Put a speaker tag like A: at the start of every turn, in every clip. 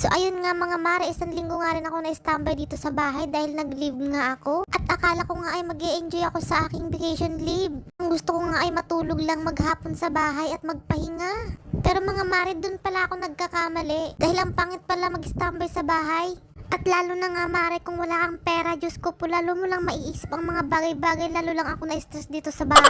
A: So ayun nga mga mare, isang linggo nga rin ako na-standby dito sa bahay dahil nag-leave nga ako. At akala ko nga ay mag enjoy ako sa aking vacation leave. Ang gusto ko nga ay matulog lang maghapon sa bahay at magpahinga. Pero mga mare, dun pala ako nagkakamali. Dahil ang pangit pala mag-standby sa bahay. At lalo na nga mare, kung wala kang pera, Diyos ko po, lalo mo lang maiisip ang mga bagay-bagay, lalo lang ako na-stress dito sa bahay.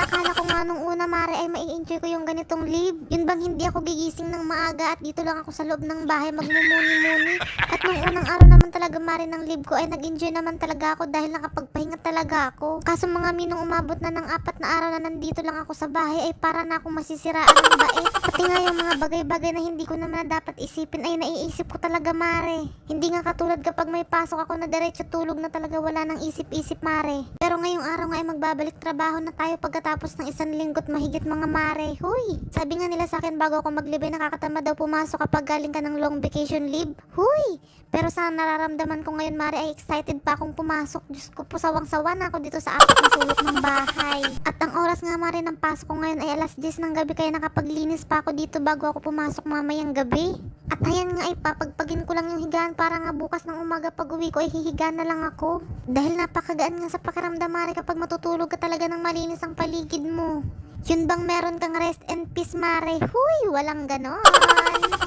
A: Akala ko nga nung una mare ay mai-enjoy ko yung ganitong leave. Yun bang hindi ako gigising ng maaga at dito lang ako sa loob ng bahay magmumuni-muni. At nung unang araw naman talaga mare ng leave ko ay nag-enjoy naman talaga ako dahil nakapagpahinga talaga ako. Kaso mga minong umabot na ng apat na araw na nandito lang ako sa bahay ay para na akong masisiraan ng bait. Pati nga yung mga bagay-bagay na hindi ko naman na dapat isipin ay naiisip ko talaga mare. Hindi nga katulad kapag may pasok ako na diretso tulog na talaga wala nang isip-isip mare. Pero ngayong araw nga ay magbabalik trabaho na tayo pagkatapos ng isang linggo't mahigit mga mare. Huy! Sabi nga nila sa akin bago ako maglibay nakakatama daw pumasok kapag galing ka ng long vacation leave. Huy! Pero sa nararamdaman ko ngayon mare ay excited pa akong pumasok. Diyos ko po sawang-sawa na ako dito sa apat na sulok ng bahay. At ang oras nga mare ng pasok ko ngayon ay alas 10 ng gabi kaya nakapaglinis pa ako dito bago ako pumasok mamayang gabi. At ayan nga ay papagpagin ko lang yung higaan para nga bukas ng umaga pag uwi ko ay hihiga na lang ako. Dahil napakagaan nga sa pakiramdam mare kapag matutulog ka talaga ng malinis ang paligid mo. Yun bang meron kang rest and peace mare? Huy, walang ganon.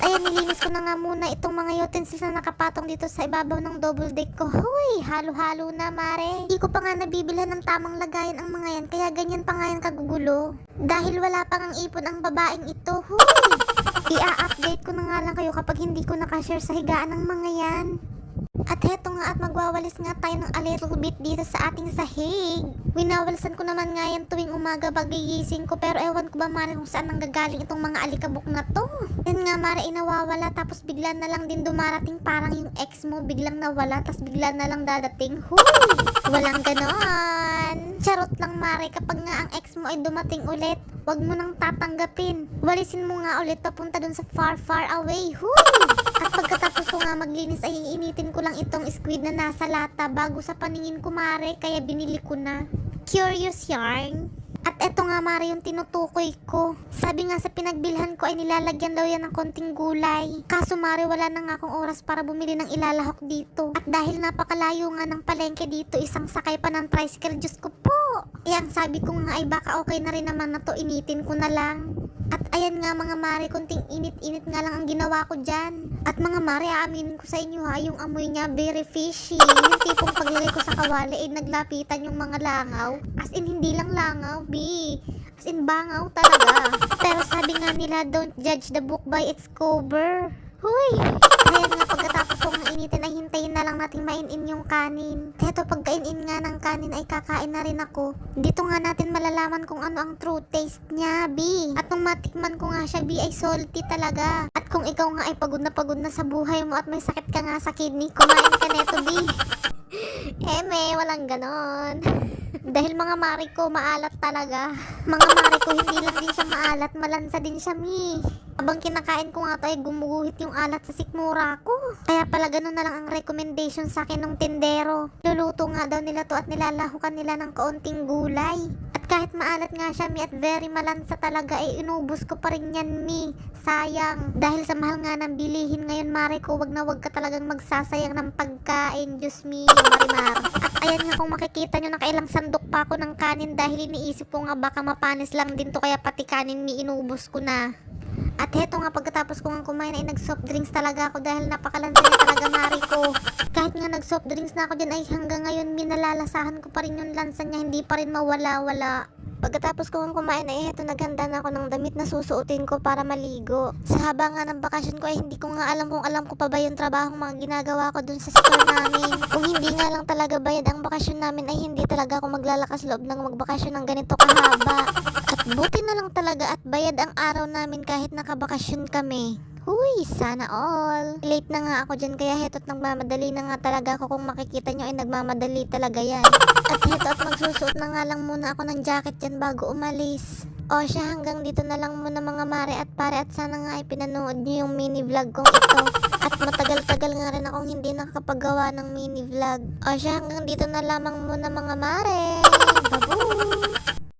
A: Ayan, nilinis ko na nga muna itong mga utensils na nakapatong dito sa ibabaw ng double deck ko. Huy, halo-halo na mare. Hindi ko pa nga nabibilhan ng tamang lagayan ang mga yan, kaya ganyan pa nga yan kagugulo. Dahil wala pa ngang ipon ang babaeng ito. Huy, i-update ko na nga lang kayo kapag hindi ko nakashare sa higaan ng mga yan. At heto nga at magwawalis nga tayo ng a little bit dito sa ating sahig. Winawalisan ko naman nga yan tuwing umaga pagigising ko pero ewan ko ba mare kung saan nanggagaling itong mga alikabok na to. Yan nga mare inawawala tapos bigla na lang din dumarating parang yung ex mo biglang nawala tapos bigla na lang dadating. Huy! Walang ganon. Charot lang mare kapag nga ang ex mo ay dumating ulit. Huwag mo nang tatanggapin. Walisin mo nga ulit papunta dun sa far far away. Huy! At pagkatapos ko nga maglinis ay iinitin ko lang itong squid na nasa lata bago sa paningin ko mare kaya binili ko na. Curious yarn. At eto nga mare yung tinutukoy ko. Sabi nga sa pinagbilhan ko ay nilalagyan daw yan ng konting gulay. Kaso mare wala na nga akong oras para bumili ng ilalahok dito. At dahil napakalayo nga ng palengke dito isang sakay pa ng tricycle Diyos ko po. Yan sabi ko nga ay baka okay na rin naman na to initin ko na lang. At ayan nga mga mare, kunting init-init nga lang ang ginawa ko dyan. At mga mare, aaminin ko sa inyo ha, yung amoy niya very fishy. Yung tipong paglagay ko sa kawali, ay naglapitan yung mga langaw. As in, hindi lang langaw, B. As in, bangaw talaga. Pero sabi nga nila, don't judge the book by its cover. Huy! Ayan nga, pagkatapos kong initin ay hintayin na lang natin mainin yung kanin. Heto, pagkainin nga ng kanin ay kakain na rin ako. Dito nga natin malalaman kung ano ang true taste niya, B. At nung matikman ko nga siya, B, ay salty talaga. At kung ikaw nga ay pagod na pagod na sa buhay mo at may sakit ka nga sa kidney, kumain ka neto, B. Eme, walang ganon. Dahil mga mari ko, maalat talaga. Mga mari ko, hindi lang din siya maalat, malansa din siya, mi. Habang kinakain ko nga to ay gumuguhit yung alat sa sikmura ko. Kaya pala ganun na lang ang recommendation sa akin ng tindero. Luluto nga daw nila to at nilalahukan nila ng kaunting gulay. At kahit maalat nga siya, mi, at very malansa talaga, ay inubos ko pa rin yan, mi. Sayang. Dahil sa mahal nga ng bilihin ngayon, mare ko, wag na wag ka talagang magsasayang ng pagkain. Diyos me, marimar. At ayan nga kung makikita nyo, nakailang sandok pa ako ng kanin dahil iniisip ko nga baka mapanis lang din to kaya pati kanin mi inubos ko na. At heto nga pagkatapos ko nga kumain ay nag soft drinks talaga ako dahil napakalansa niya talaga mari ko. Kahit nga nag soft drinks na ako dyan ay hanggang ngayon minalalasahan ko pa rin yung lansa niya hindi pa rin mawala-wala. Pagkatapos ko nga kumain ay eto naghanda na ako ng damit na susuotin ko para maligo. Sa haba nga ng bakasyon ko ay hindi ko nga alam kung alam ko pa ba yung trabaho mga ginagawa ko dun sa store namin. Kung hindi nga lang talaga bayad ang bakasyon namin ay hindi talaga ako maglalakas loob ng magbakasyon ng ganito kahaba. At buti na lang talaga at bayad ang araw namin kahit nakabakasyon kami. Huy, sana all. Late na nga ako dyan kaya heto't nagmamadali na nga talaga ako kung makikita nyo ay nagmamadali talaga yan. At heto at magsusuot na nga lang muna ako ng jacket dyan bago umalis. O siya hanggang dito na lang muna mga mare at pare at sana nga ay pinanood nyo yung mini vlog kong ito. At matagal-tagal nga rin akong hindi nakakapagawa ng mini vlog. O siya hanggang dito na lamang muna mga mare. Babu!